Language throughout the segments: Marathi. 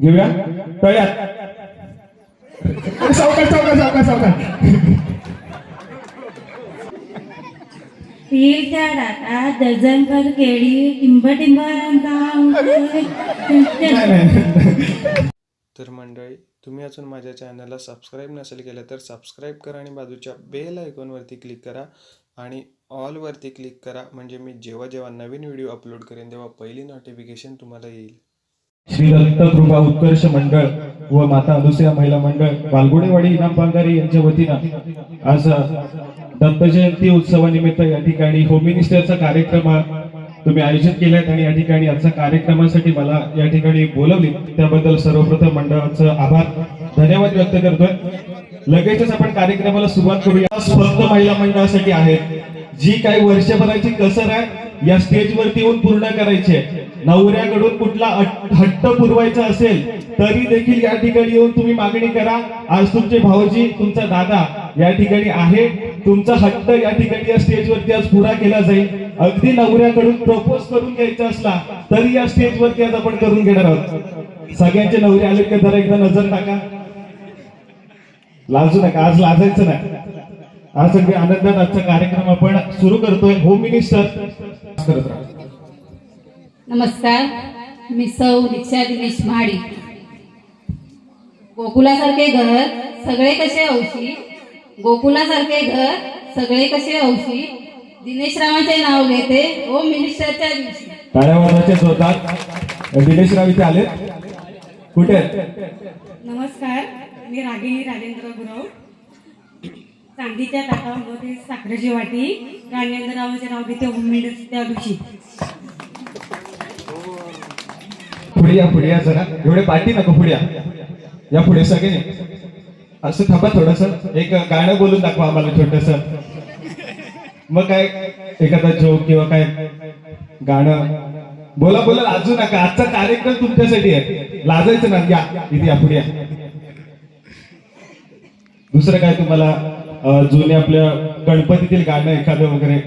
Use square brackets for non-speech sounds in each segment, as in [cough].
घेऊया? डझनभर केळी टिंब. तर मंडळी तुम्ही अजून माझ्या चॅनलला सबस्क्राईब नसेल केलं तर सबस्क्राईब करा आणि बाजूच्या बेल आयकॉनवरती क्लिक करा आणि ऑलवरती क्लिक करा. म्हणजे मी जेव्हा जेव्हा नवीन व्हिडिओ अपलोड करेन तेव्हा पहिली नोटिफिकेशन तुम्हाला येईल. श्री दत्त उत्कर्ष मंडळ व माता अनुसया महिला मंडळ बालगुडेवाडी इनाम पांगारी यांच्या वतीनं आज दत्त जयंती उत्सवानिमित्त या ठिकाणी होम मिनिस्टरचा कार्यक्रम तुम्ही आयोजित केल्यात आणि या ठिकाणी आजच्या कार्यक्रमासाठी मला या ठिकाणी बोलवली त्याबद्दल सर्वप्रथम मंडळाचं आभार. धन्यवाद व्यक्त करतोय. लगेचच आपण कार्यक्रमाला सुरुवात करूया. फक्त महिला मंडळासाठी आहे जी काही वर्षभराची कसर आहे या स्टेजवरती येऊन पूर्ण करायची आहे. नवऱ्याकडून कुठला हट्ट पुरवायचा असेल तरी देखील या ठिकाणी येऊन तुम्ही मागणी करा. आज तुमचे भाऊजी तुमचा दादा या ठिकाणी आहे. तुमचा हट्ट या ठिकाणी या स्टेजवरती आज पुरा केला जाईल. अगदी नवऱ्याकडून प्रपोज करून घ्यायचा असला तरी या स्टेजवरती आज आपण करून घेणार आहोत. सगळ्यांचे नवरे आले का जरा एकदा नजर टाका. लाजू नका आज लाजायचं नाही. आज सगळे आनंदात आजचा कार्यक्रम आपण सुरू करतोय. होम मिनिस्टर करत राहा. नमस्कार मी सौ दीक्षा दिनेश महाडी. गोकुलासारखे घर सगळे कसे औशी गोकुलासारखे घर सगळे कसे औशी दिनेश रावांचे नाव घेते ओम मिनिस्टरच्या दिवशी. जोरदार. दिनेश राव इथे आले कुठे? नमस्कार मी रागिनी राजेंद्र गुरव. चांदीच्या ताटामध्ये साखरेची वाटी. राजेंद्ररावांचे नाव घेते उमेद त्या दिवशी. पुढे या पुढे या जरा. एवढे पाठी नको पुढे या या पुढे सगळे असं थांबा थोडस. एक गाणं बोलून दाखवा आम्हाला छोटस. मग काय एखादा जोक किंवा काय गाणं. बोला बोला लाजू नका. आजचा कार्यक्रम तुमच्यासाठी आहे. लाजायचं ना या इथे या पुढे या. दुसरं काय तुम्हाला जुने आपल्या गणपतीतील गाणं एखादं वगैरे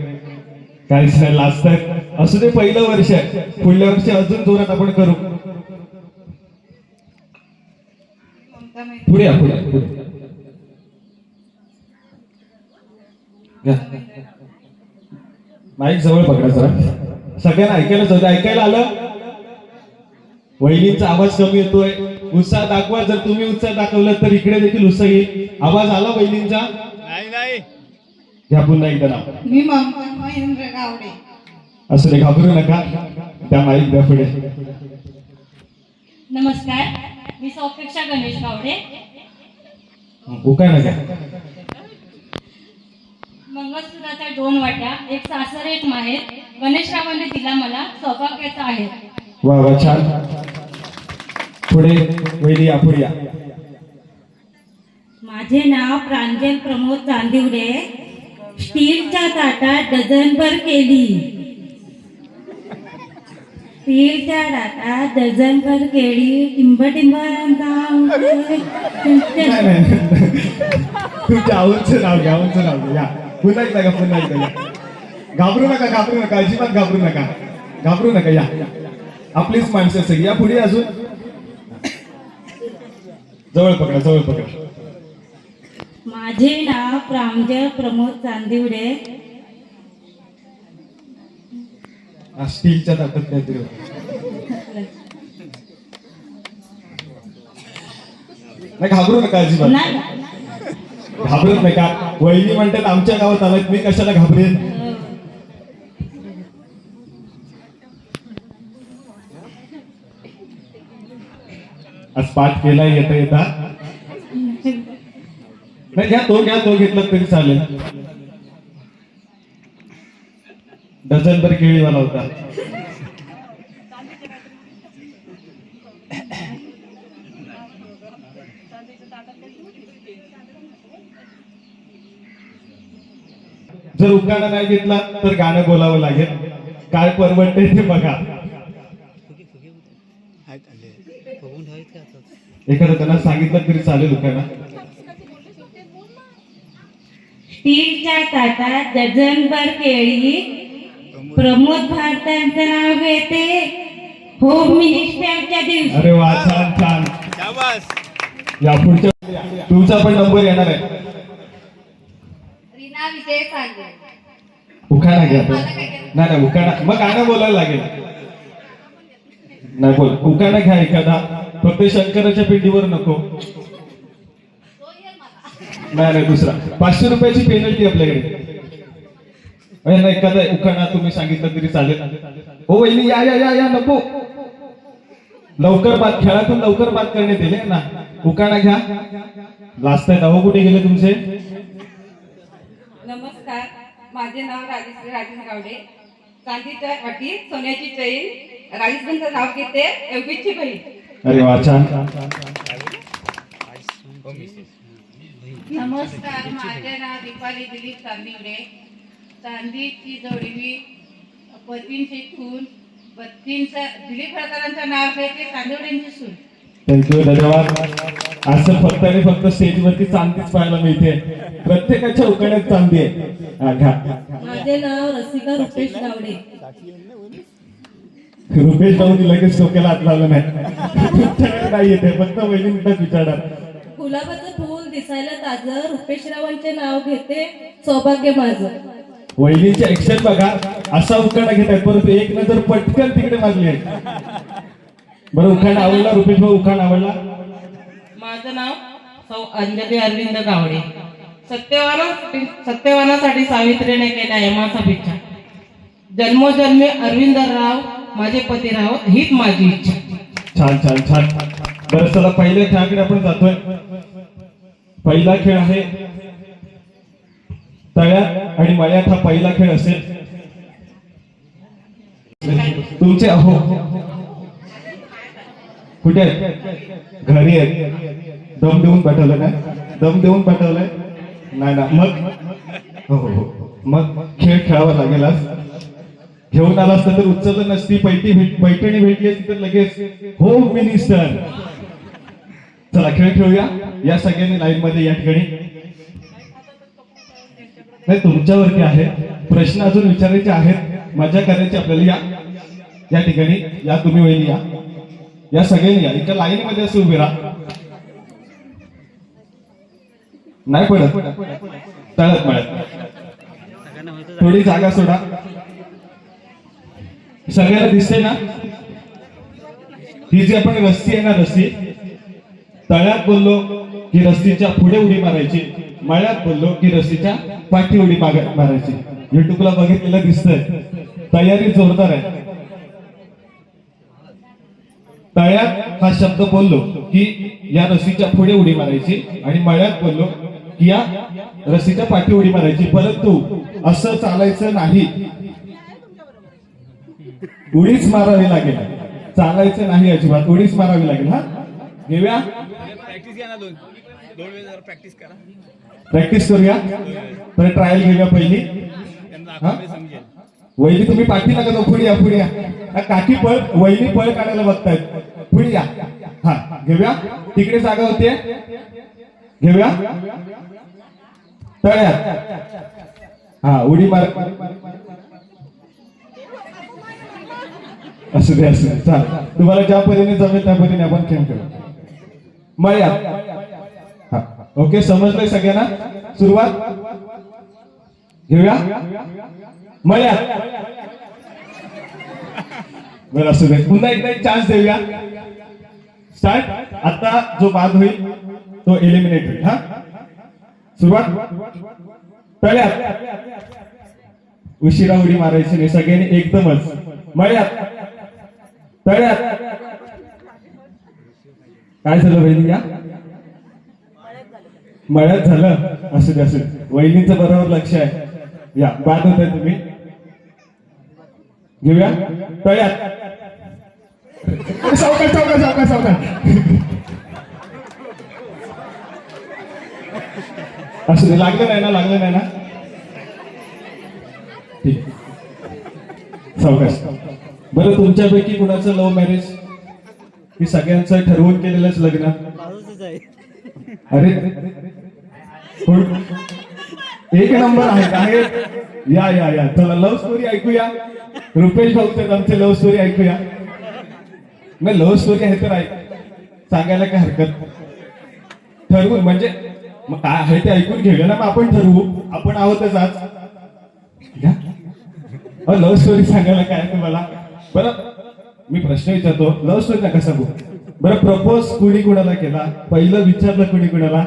काहीच नाही लाजतायत. असू ते पहिलं वर्ष आहे. पुढल्या वर्षी अजून जोरात आपण करू. पुढे या पुढे या, पुढे. माईक जवळ पकडा जरा. सगळ्यांना ऐकायला जाऊ. ऐकायला आलं? वहिनींचा आवाज कमी येतोय. उत्साह दाखवा. जर तुम्ही उत्साह दाखवला तर इकडे देखील उत्साह येईल. आवाज आला वहिनींचा? घ्या पुन्हा एकदा नाव. मी ममता महेंद्र गावडे. असं नाही घाबरू नका. त्या माईक द्या पुढे. नमस्कार. मी सौपेक्षा गणेश गावडे. मंगळसूत्राच्या दोन वाट्या एक सासर एक माहेर. गणेशरावांनी दिला मला सौभाग्याचा आहे. वा वा छान. पुढे माझे नाव प्रांजल प्रमोद चांदिवडे. स्टीलच्या ताटात डझनभर केली. स्टीलच्या ताटात डझनभर केळी टिंब टिंब. तुमच्या आवडचं नाव आवडचं नाव घ्या. या. पुन्हा एकदा घ्या पुन्हा एकदा घ्या. घाबरू नका घाबरू नका अजिबात घाबरू नका. घाबरू नका या. आपलीच माणसं सगळी. या पुढे अजून. जवळ पकडा जवळ पकडा. माझे नाव प्रांजल प्रमोद चांदिवडे हा, स्टीलच्या ताटात काहीतरी होतं. नाही घाबरू नका अजिबात. घाबरत नाही का वहिनी म्हणतात आमच्या गावात आलात मी कशाला घाबरेन? आज पाठ केला येता येता नाही घ्या तो घ्या तो घेतला तरी चालेल. डझनभर केळीवाला होता जर उखाणा नाही घेतला तर गाणं बोलावं लागेल. काय परवडते ते बघा. एखादं त्यांना सांगितलं तरी चालेल उखाणा स्टीलच्या ताटात डझनभर केळी प्रमोद भारतांचं नाव घेते. होम मिनिस्टरच्या दिवशी. अरे वा छान छान. या पुढच्या तुमचा पण नंबर येणार आहे. रीना विजय सांगे उखाणा घ्या तो. नाही नाही उखाणा मग गाणं बोलायला लागेल. नाही बोल. उखाणा घ्या एखादा. फक्त शंकराच्या पिंडीवर नको. नाही नाही दुसरा. पाचशे रुपयाची पेनल्टी आपल्याकडे. एखादा उखाणा तुम्ही सांगितलं तरी चालेल. हो वहिनी या या या या नको. लवकर बाद खेळातून लवकर बाद करण्यात येईल हे ना? उखाणा घ्या. लास्ट आहे नाव कुठे गेले तुमचे? नमस्कार. माझे नाव राजेश्री राजेश गावडे. चांदीच्या वाटी सोन्याची चैन राजेशचं नाव घेते एवढीची बहीण. अरे वा छान. नमस्कार. माझे नाव दीपाली दिलीप चांदिवडे. चांदीची जोडवी पतींची खून बत्तींचा दिलीप प्रकारांचं नाव आहे ते चांदिवड्यांची सून. थँक्यू धन्यवाद. असं फक्त आणि फक्त स्टेजवरती चांदीच पाहायला मिळते. प्रत्येकाच्या उकाड्यात चांदी आहे. हा, माझे नाव रसिका रुपेश गावडे. रुपेश भाऊनी लगेच डोक्याला हात लावलं नाही. नाही येते फक्त वहिनींकडे विचारणार. गुलाबाचं फूल दिसायला ताजं. रुपेशरावांचे नाव घेते सौभाग्य माझं. वहिनीचे ऍक्शन बघा. असा उखाणा घेत आहेत परंतु एक नजर पटकन तिकडे मारली आहे. बरं उखाणा आवडला? रुपेश भाऊ उखाणा आवडला? माझं नाव सौ अंजली अरविंद गावडे. सत्यवाना सत्यवानासाठी सावित्रीने केला यमाचा पिच्छा जन्मोजन्मी अरविंदराव माझे पती राव हीच माझी इच्छा. छान छान छान. बरं चला पहिल्या खेळाकडे आपण जातोय. पहिला खेळ आहे तळ्यात आणि मळ्यात हा पहिला खेळ असेल. तुमचे अहो. कुठे आहेत? घरी आहेत. दम देऊन पाठवलं काय? दम देऊन पाठवलंय? नाही ना मग? हो, हो हो मग खेळ खेळावा लागेल आज. घेऊन आला असता तर उचललं नसती पैठी भेट पैठणी भेटली असती तर लगेच हो मिनिस्टर. चला खेळ खेळूया. या सगळ्यांनी लाईन मध्ये या ठिकाणी. नाही तुमच्यावरती आहे प्रश्न अजून विचारायचे आहेत. मजा करायची आपल्याला. या. या ठिकाणी. या तुम्ही वहिनी या. या सगळ्यांनी या. एका लाईन मध्ये असे उभे राहा. नाही पडत. तळत मळत. थोडी जागा सोडा. सगळ्याला दिसते ना? ही जी आपण रस्ती आहे ना रस्ती तळ्यात बोललो की रस्तीच्या पुढे उडी मारायची. मळ्यात बोललो की रस्तीच्या पाठी उडी मारायची. युट्यूबला बघितलेलं दिसतंय. तयारी जोरदार आहे. तळ्यात हा शब्द बोललो की या रस्सीच्या पुढे उडी मारायची आणि मळ्यात बोललो की या रस्सीच्या पाठी उडी मारायची. परंतु असं चालायचं नाही. उडीच मारावी लागेल. चालायचं नाही अजिबात. उडीच मारावी लागेल हा? घेऊया प्रॅक्टिस करूया. तर ट्रायल घेऊया पहिली? वहिनी तुम्ही पाठी नका जाऊ पुढे या पुढे या. काकी पळ वहिनी पळ काढायला बघतायत. पुढे या. हा घेऊया. तिकडे जागा होते. घेऊया. तळ्यात. हा उडी मार. असू दे असू दे. चाल. तुम्हाला ज्या परीने जमेल त्या परीने आपण खेळ करू मळ्यात. हा ओके समजलंय सगळ्यांना? सुरुवात? घेऊया? मया बरं असू दे. पुन्हा एकदा एक चान्स देऊया. स्टार्ट आता जो बाद होईल तो एलिमिनेट होईल. हा? सुरुवात? तळ्यात? उशिरा उडी मारायची नाही सगळ्यांनी एकदमच. मळ्यात? तळ्यात? काय झालं भाई या? मळ्यात झालं असू दे असू. वहिनीचं बरोबर लक्ष आहे. या बाद होत आहे तुम्ही. घेऊया. तळ्यात. सावकाश सावकाश सावकाश सावकाश. असू दे लागलं नाही ना लागलं नाही ना. ठीक. सावकाश. बरं तुमच्यापैकी कुणाचं लव्ह मॅरेज की सगळ्यांचं ठरवून केलेलंच लग्न. अरे एक नंबर आहे काय या या या. चला लव्ह स्टोरी ऐकूया. रुपेश भाऊचे आमचे लव्ह स्टोरी ऐकूया. नाही लव्ह स्टोरी आहे तर ऐक सांगायला काय हरकत? ठरवून म्हणजे मग काय आहे ते ऐकून घेऊया ना मग आपण ठरवू. आपण आहोतच आज. लव्ह स्टोरी सांगायला काय तुम्हाला? बरं मी प्रश्न विचारतो. लव्ह स्टोरी नका सांगू. बरं प्रपोज कुणी कुणाला केला? पहिलं विचारलं कुणी कुणाला?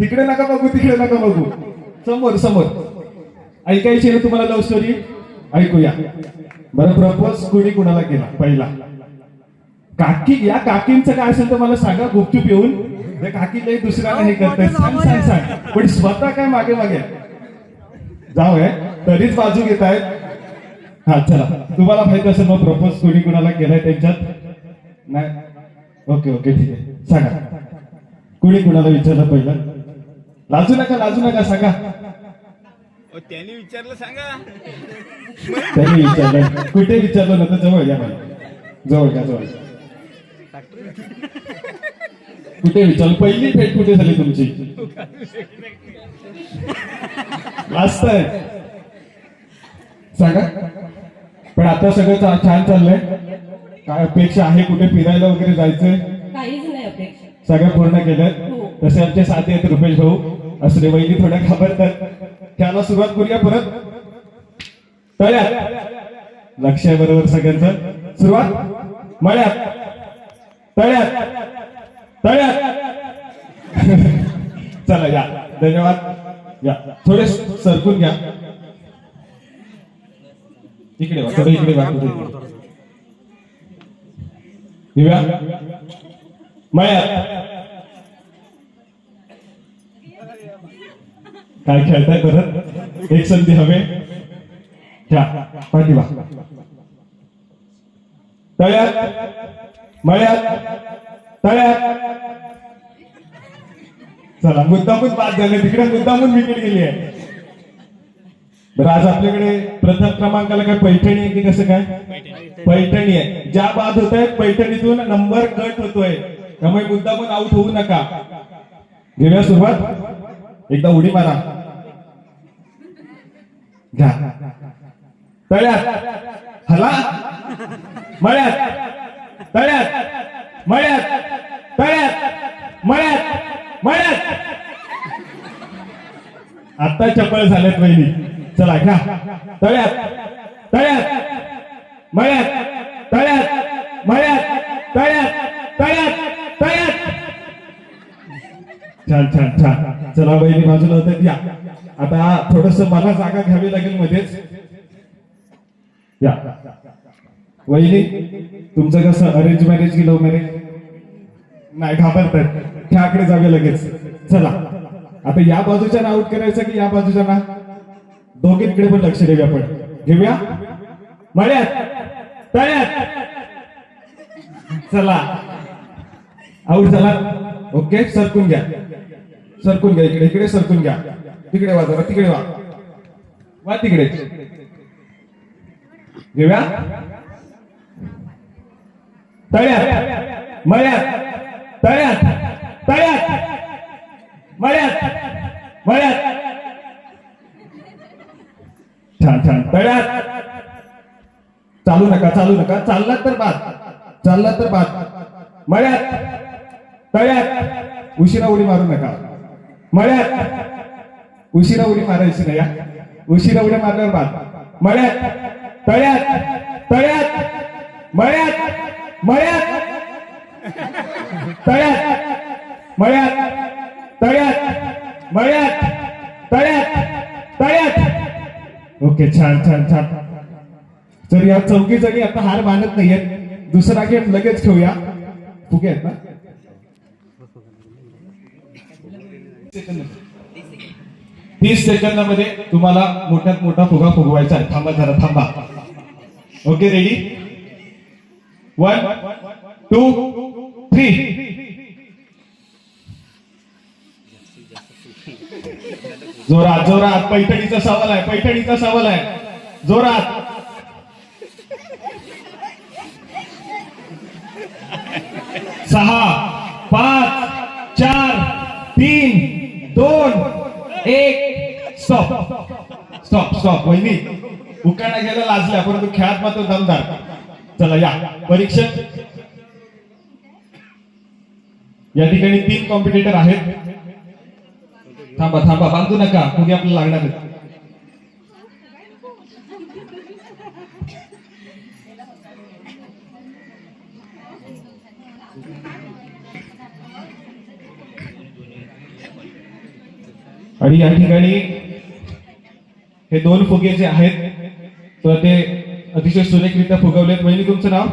तिकडे नका बघू तिकडे नका बघू. समोर समोर. ऐकायची ना तुम्हाला लव्ह स्टोरी ऐकूया. बरं प्रपोज कुणी कुणाला केला? पहिला. काकी या काकींचं काय असेल तर मला सांगा गुपचूप येऊन. त्या काकी काही दुसऱ्या नाही करताय सांग सांग सांग. पण स्वतः काय मागे मागे? जाऊ तरीच बाजू घेत आहेत. हा चला. तुम्हाला माहीत असेल मग प्रपोज कोणी कुणाला केलाय त्यांच्यात? नाही? ओके ओके ठीक आहे. सांगा. कुणी कुणाला विचारलं पहिलं? लाजू नका लाजू नका सांगा. त्यांनी विचारलं सांगा. त्यांनी विचारलं. कुठे विचारलं ना तर जवळ घ्या मला. जवळ घ्या जवळ घ्या. कुठे विचारलं? पहिली भेट कुठे झाली तुमची? लास्ट आहे. सांगा. पण आता सगळं चा- छान चाललंय. काय अपेक्षा आहे? कुठे फिरायला वगैरे जायचंय? काहीच नाही अपेक्षा. सगळं पूर्ण केलं. तसे आमचे साथी आहेत रुपेश भाऊ. असले वहिनी थोड्या घाबरतात. त्याला सुरुवात करूया परत. तळ्यात. लक्ष आहे बरोबर सगळ्यांचं. सुरुवात. मळ्यात. तळ्यात. तळ्यात. [laughs] चला या. धन्यवाद. या. थोडे सरकून घ्या. इकडे थोडे इकडे मळ्यात. काय खेळताय परत एक संधी हवे. घ्या. पाठीवा तळ्यात. मळ्यात. तळ्यात. चला मुद्दामून बाद झाले. तिकडे मुद्दामून विकेट गेली आहे. बरं आज आपल्याकडे प्रथम क्रमांकाला काय पैठणी आहे की कसं काय? पैठणी आहे. ज्या बाद होत आहेत पैठणीतून नंबर कट होतोय. त्यामुळे मुद्दामून आउट होऊ नका. घेऊया सुरुवात. एकदा उडी मारा. घ्या. तळ्यात. हला. मळ्यात. तळ्यात. मळ्यात. तळ्यात. मळ्यात. मळ्यात. आता चपळ झाल्यात पहिली चला घ्या. तळ्यात. तळ्यात. मळ्यात. तळ्यात. मळ्यात. तळ्यात. तळ्यात. तळ्यात. छान छान छान. चला बहिणी बाजूला होत्या या. आता थोडस मला जागा घ्यावी लागेल मध्येच. या. वहिनी तुमचं कसं अरेंज मॅरेज की लव्ह मॅरेज नाही घाबरतात त्याकडे जावे लगेच. चला. आता या बाजूच्या ना आउट करायचं की या बाजूच्या ना? दोघींकडे पण लक्ष देऊया आपण. घेऊया? मळ्यात. तळ्यात. चला. आउट झाला. ओके सरकून घ्या. सरकून घ्या इकडे इकडे सरकून घ्या. तिकडे वा जरा तिकडे वा वा तिकडे. घेऊया? तळ्यात. मळ्यात. तळ्यात. तळ्यात. मळ्यात. मळ्यात. छान छान. तळ्यात. चालू नका चालू नका. चाललात तर बाद. चाललात तर बाद. मळ्यात. तळ्यात. उशिरा उडी मारू नका. मळ्यात. उशिरा उडी मारायची नाही या? उशिरा उड्या मारल्यावर बाद. मळ्यात तळ्यात तळ्यात मळ्यात मळ्यात तळ्यात मळ्यात तळ्यात मळ्यात तळ्यात तळ्यात. ओके छान छान छान. तर या चौकी जणी आता हार मानत नाहीयेत. दुसरा गेम लगेच खेळूया. फुके आहेत ना? तीस सेकंदामध्ये तुम्हाला मोठ्यात मोठा फुगा फुगवायचा आहे. थांबा जरा थांबा. Okay ready one two three जोरात जोरात. पैठणीचा सवाल आहे पैठणीचा सवाल आहे. जोरात. सहा पाच चार तीन दोन एक. स्टॉप स्टॉप स्टॉप वहिनी उकाणा गेला लाजल्या परंतु खेळात मात्र दमदार. चला या. परीक्षक. या ठिकाणी तीन कॉम्पिटिटर आहेत. थांबा थांबा. बांधू नका. कुठे आपल्याला लागणार आहे. आणि या ठिकाणी हे दोन फुगे जे आहेत तर ते अतिशय सुरेखरित्या फुगवलेत वहिनी तुमचं नाव?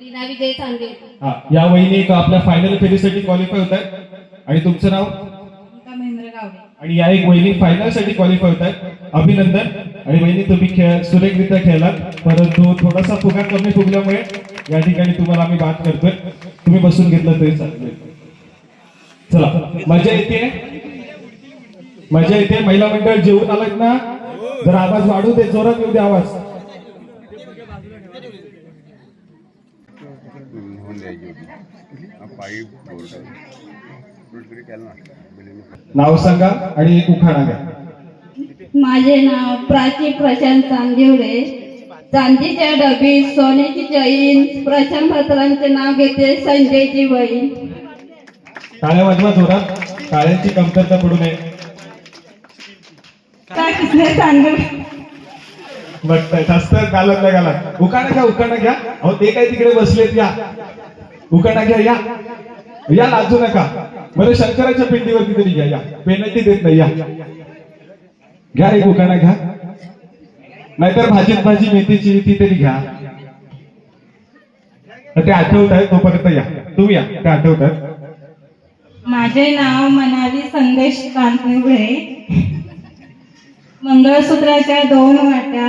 रीना विजय चांदे. हा या वहिनी एक आपल्या फायनल फेरीसाठी क्वालिफाय होत आहेत. आणि तुमचं नाव? महेंद्र गावडे. आणि या एक वहिनी फायनलसाठी क्वालिफाय होत आहेत. अभिनंदन. आणि वहिनी तुम्ही खेळ सुरेखरित्या खेळलात. परंतु थोडासा फुगा कमी फुगल्यामुळे या ठिकाणी तुम्हाला आम्ही बात करतोय. तुम्ही बसून घेतलं तरी चालेल. चला मजा येते. मजा येते. महिला मंडळ जेवून आलात ना? जर आवाज वाढू दे जोरात येऊ दे आवाज. नाव सांगा आणि एक उखाणा घ्या. माझे नाव प्राची प्रशांत चांदिवडे चांदीच्या डबीत सोन्याची चैन प्रशांत भत्रांचे नाव घेते संजयची बहीण. टाळ्या वाजवा जोरात. टाळ्यांची कमतरता पडू नये. बघताय जास्त गालत नाही गालात उकाणा घ्या उकाणा घ्या. अहो ते काय तिकडे बसलेत या. उकाणा घ्या या. या लाजू नका. बरं शंकराच्या पिंडीवरती तरी घ्या या. पेनल्टी देत नाही या. घ्या एक उकाणा घ्या. नाहीतर भाजीत भाजी मेथीची ती तरी घ्या. ते आठवत आहे तोपर्यंत या. तुम्ही या ते आठवत माझे नाव मनाली संदेश कांतनिवडे मंगळसूत्राच्या दोन वाट्या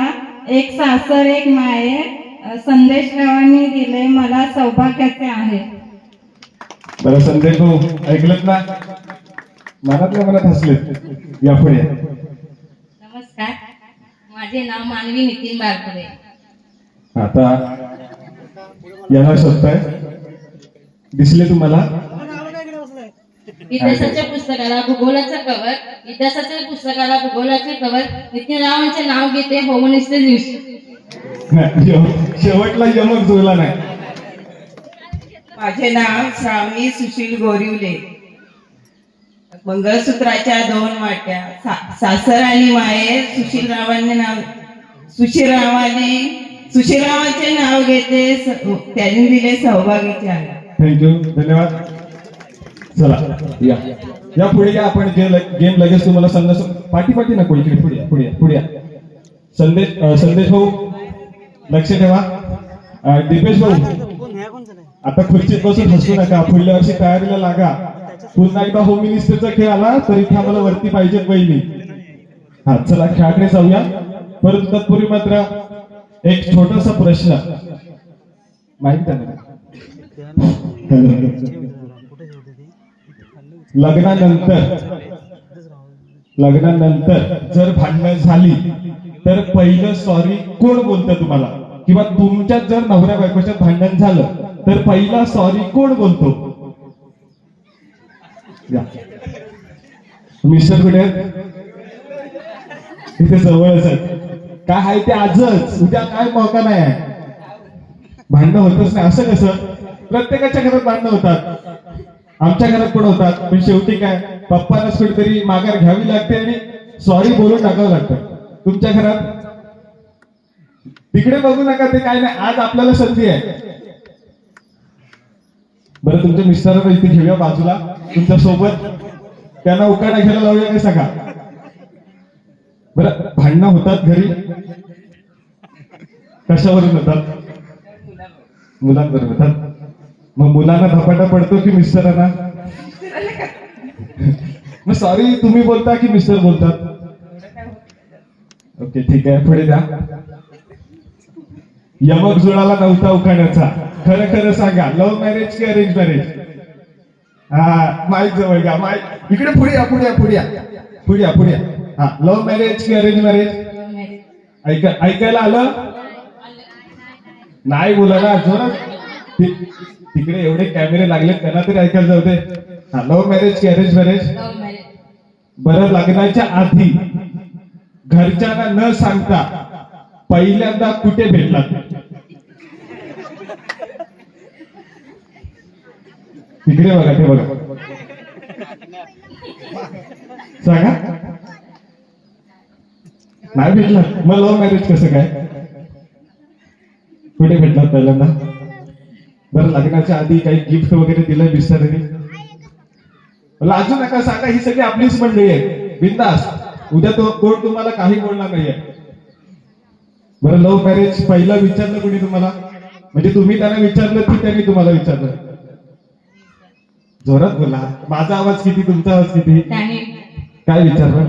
एक सासर एक माये संदेशरावांनी दिले मला सौभाग्याचे आहे. बरं संदेश भाऊ ऐकलत ना? मनातल्या मनात हसले या पुढे. नमस्कार. माझे नाव मानवी नितीन बारपुरे आता शोधताय दिसले तुम्हाला? इतिहासाच्या पुस्तकाला भूगोलाचा कवर इतिहासाच्या पुस्तकाला भूगोलाचे कवर नितीनरावांचे नाव घेते होमनिस्ते दिवशी नाही, शेव- शेवटला यमक जुळला नाही. माझे नाव श्रावणी सुशील गोरिवले. मंगळसूत्राच्या दोन वाट्या. सा- सासर आणि माये सुशीलरावांनी नाव सुशीलरावाने सुशीलरावांचे नाव घेते स- त्यांनी दिले आहे थँक्यू धन्यवाद. चला या. या पुढे या आपण गेम लगेच तुम्हाला समजा पाठी पाठी नको इकडे पुढे पुढे पुढे संदेश संदेश भाऊ लक्ष ठेवा. अं, दीपेश भाऊ आता खुर्चीत बसून हसू नका. पुढल्या वर्षी तयारीला लागा. पुन्हा एकदा होम मिनिस्टरचा खेळ आला तर इथे आम्हाला वरती पाहिजेत बहिणी हा चला खेळाकडे जाऊया. परंतु तत्पूर्वी मात्र एक छोटासा प्रश्न. माहीत आहे लग्नानंतर लग्नानंतर जर भांडणं झाली तर पहिलं सॉरी कोण बोलतं तुम्हाला? किंवा तुमच्यात जर नवऱ्या बायकोच्या भांडण झालं तर पहिला सॉरी कोण बोलतो? या. मिस्टर कुठे? इथे जवळच आहेत काय आहे ते आजच? उद्या काय मौका नाही आहे. भांडणं होतच नाही. असं कसं? प्रत्येकाच्या घरात भांडणं होतात. आमच्या घरात पण होतात. पण शेवटी काय? पप्पालाच कुठेतरी माघार घ्यावी लागते आणि सॉरी बोलून टाकावं लागतं. तुमच्या घरात? तिकडे बघू नका ते काय नाही. आज आपल्याला संधी आहे. बरं तुमच्या मिस्टरांना इथे घेऊया बाजूला. तुमच्यासोबत. त्यांना उकाडा घ्यायला लावूया काय सांगा? बरं भांडणं होतात घरी. कशावरून होतात? मुलांबरोबर. होतात मग मुलांना धपाटा पडतो की मिस्टरांना? मग सॉरी तुम्ही बोलता की मिस्टर बोलतात? ओके ठीक आहे पुढे द्या. यमक जुळाला नव्हता उखाण्याचा. खरं खरं सांगा लव्ह मॅरेज की अरेंज मॅरेज हा माईक जवळ घ्या माईक इकडे पुढे या पुढे या पुढे या. पुढे या पुढे या. हा लव्ह मॅरेज की अरेंज मॅरेज ऐका ऐकायला आलं? नाही बोला ना जोरात तिकडे एवढे कॅमेरे लागले त्यांना तरी ऐकायला जाऊ दे. लव्ह मॅरेज की अरेंज मॅरेज बरं लग्नाच्या आधी घरच्यांना न सांगता पहिल्यांदा कुठे भेटलात? तिकडे बघा ते बघा. सांगा. नाही भेटला. मग लव्ह मॅरेज कसं काय? कुठे भेटलात पहिल्यांदा? बरं लग्नाच्या आधी काही गिफ्ट वगैरे दिलंय बिस्तारीने लाजू नका सांगा ही सगळी आपलीच मंडळी आहे. बिंदास. उद्या तो कोण तुम्हाला काही बोलणार नाहीये. बरं लव्ह मॅरेज पहिला विचारलं कोणी तुम्हाला? म्हणजे तुम्ही त्यांना विचारलं की त्यांनी तुम्हाला विचारलं. जोरात बोला. माझा आवाज किती तुमचा आवाज किती? काय विचारलं?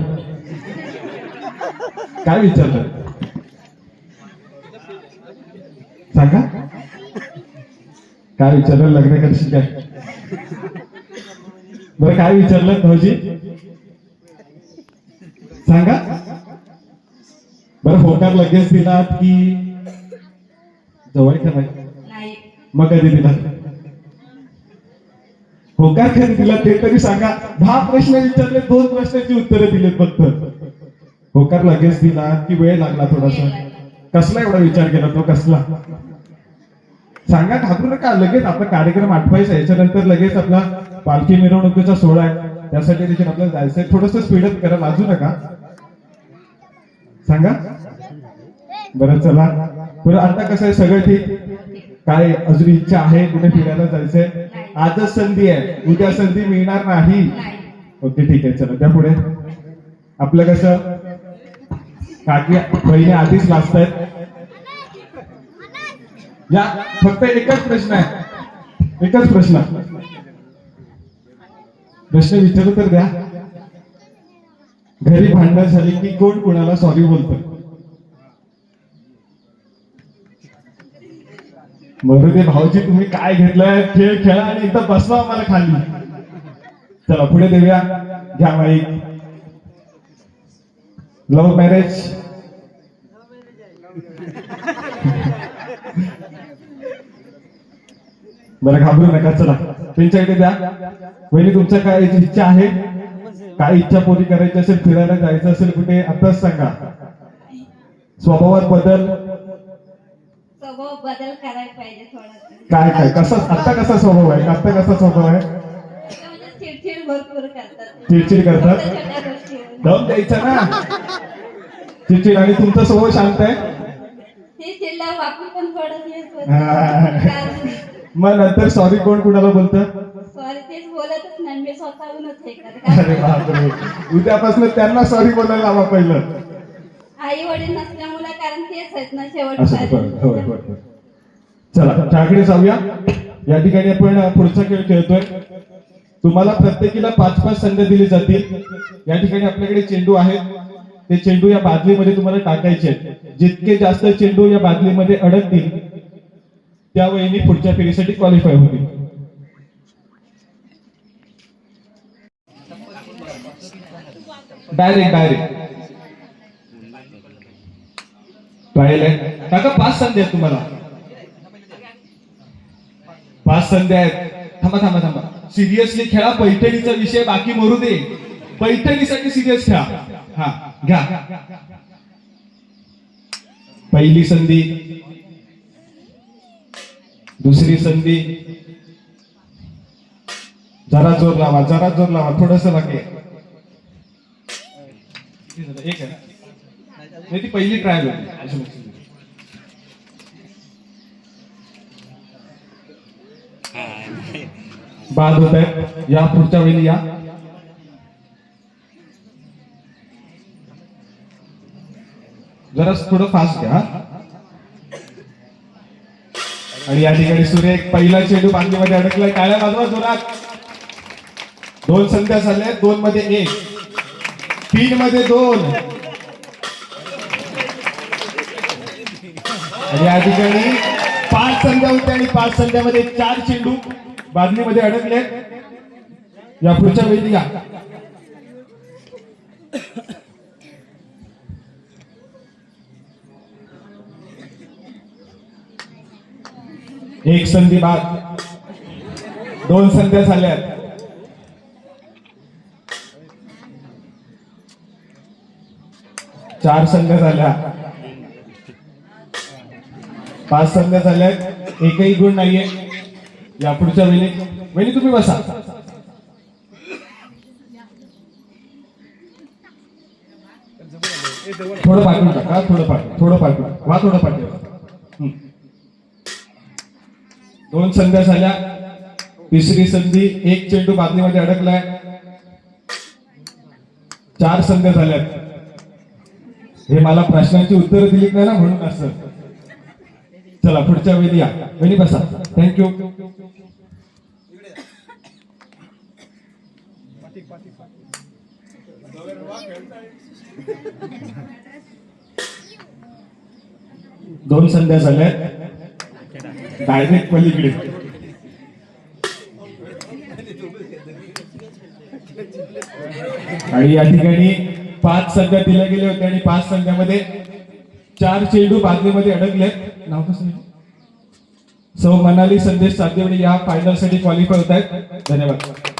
काय विचारलं? सांगा. काय विचारलं? लग्न करशील काय? बरं काय विचारलं भाऊजी? सांगा. बरं होकार लगेच दिलात की जवळ का नाही. नाही मग कधी दिला होकार कधी दिला ते तरी सांगा. दहा प्रश्न विचारले दोन प्रश्नाची उत्तरं दिलेत फक्त. होकार लगेच दिला की वेळ लागला थोडासा. कसला एवढा विचार केला तो? कसला? सांगा घाबरू नका लगेच आपला कार्यक्रम आठवायचा याच्यानंतर लगेच आपला पालखी मिरवणुकीचा सोहळा आहे. त्यासाठी देखील आपल्याला जायचंय. थोडस स्पीडअप करा. लाजू नका. सांगा. बरं चला. बरं आता कसं आहे? सगळं ठीक? काय अजून इच्छा आहे? कुठे फिरायला जायचंय? आजच संधी आहे. उद्या संधी मिळणार नाही. ओके ठीक आहे. चला त्या पुढे आपलं कसं? काकी बहिणी आधीच लाजतायत या फक्त एकच प्रश्न आहे. एकच प्रश्न. प्रश्न विचारू तर द्या. घरी भांडण झाली की कोण कोणाला सॉरी बोलत? बरं ते भाऊजी तुम्ही काय घेतलंय? खेळ खेळा आणि एकदा बसवा आम्हाला खाली. चला पुढे देऊया. घ्या माईक. लव्ह मॅरेज बरं घाबरू नका चला. त्यांच्याकडे द्या. पहिली तुमच्या काय इच्छा आहे? काय इच्छा पूर्ण करायची असेल फिरायला जायचं असेल कुठे आताच सांगा. स्वभावात बदल? स्वभाव बदल करायला पाहिजे थोडा. काय काय कसा आता कसा स्वभाव आहे? आता कसा स्वभाव आहे? म्हणजे चिडचिड करतात. दम द्यायचा ना? चिडचिड आणि तुमचा स्वभाव शांत आहे? मग नंतर सॉरी कोण कुणाला बोलतं? सॉरी तेच बोलतच नाही. मी स्वतःहूनच हे करते. अरे बापरे. उद्यापासून त्यांना सॉरी बोलायला लावा पहिलं. आई वडील नसल्यामुळे कारण तेच आहेत ना असं बरं, होय, होय, होय. चला त्याकडे जाऊया. या ठिकाणी आपण पुढचा खेळ खेळतोय. तुम्हाला प्रत्येकीला पाच पाच संधी दिली जातील. या ठिकाणी आपल्याकडे चेंडू आहेत. ते चेंडू या बादलीमध्ये तुम्हाला टाकायचे आहेत. जितके जास्त चेंडू या बादलीमध्ये अडकतील त्या वहिनी पुढच्या फेरीसाठी क्वालिफाय होतील डायरेक्ट डायरेक्ट ट्रायल आहे काका पाच संधी आहेत तुम्हाला. पाच संध्या आहेत. थांबा थांबा थांबा. सिरियसली खेळा पैठणीचा विषय बाकी मरू दे. पैठणीसाठी सिरियस खेळा. हा घ्या. पहिली संधी. दुसरी संधी जरा ज़ोर लावा, जरा ज़ोर लावा, थोडस आहे. एक आहे? ती पहिली ट्रायल होती. बाद होत आहे या पुढच्या वेळी या जरा थोडं फास्ट हा. आणि या ठिकाणी सुरेख पहिला चेंडू बांधीमध्ये अडकलाय. टाळ्या वाजवा जोरात. दोन संध्या झाल्या दोन मध्ये एक. तीन मध्ये दोन. आणि या ठिकाणी पाच संध्या होत्या आणि पाच संध्यामध्ये चार चेंडू बादलीमध्ये अडकले या पुढच्या वेळी या एक संधी बाद. दोन संध्या झाल्यात. चार संध्या झाल्या. पाच संध्या झाल्यात. एकही गुण नाहीये. या पुढच्या वेळी. वेळी तुम्ही बसा. थोडं पाठवून टाका थोडं पाठवून थोडं पाठवा वा थोडं पाठवा दोन संध्या झाल्या. तिसरी संधी एक चेंडू बादलीमध्ये अडकलाय. चार संध्या झाल्यात. हे मला प्रश्नांची उत्तरं दिली नाही ना म्हणून असं. चला पुढच्या वेळी या. वेळी बसा. थँक्यू दोन संध्या झाल्या डायरेक्ट पलीकडे. आणि या ठिकाणी पाच संध्या दिल्या गेल्या होत्या आणि पाच संध्यामध्ये चार चेंडू बादलीमध्ये अडकले नाव कसं सौ मनाली संदेश सातदेवणी या फायनलसाठी क्वालिफाय होत आहेत. धन्यवाद.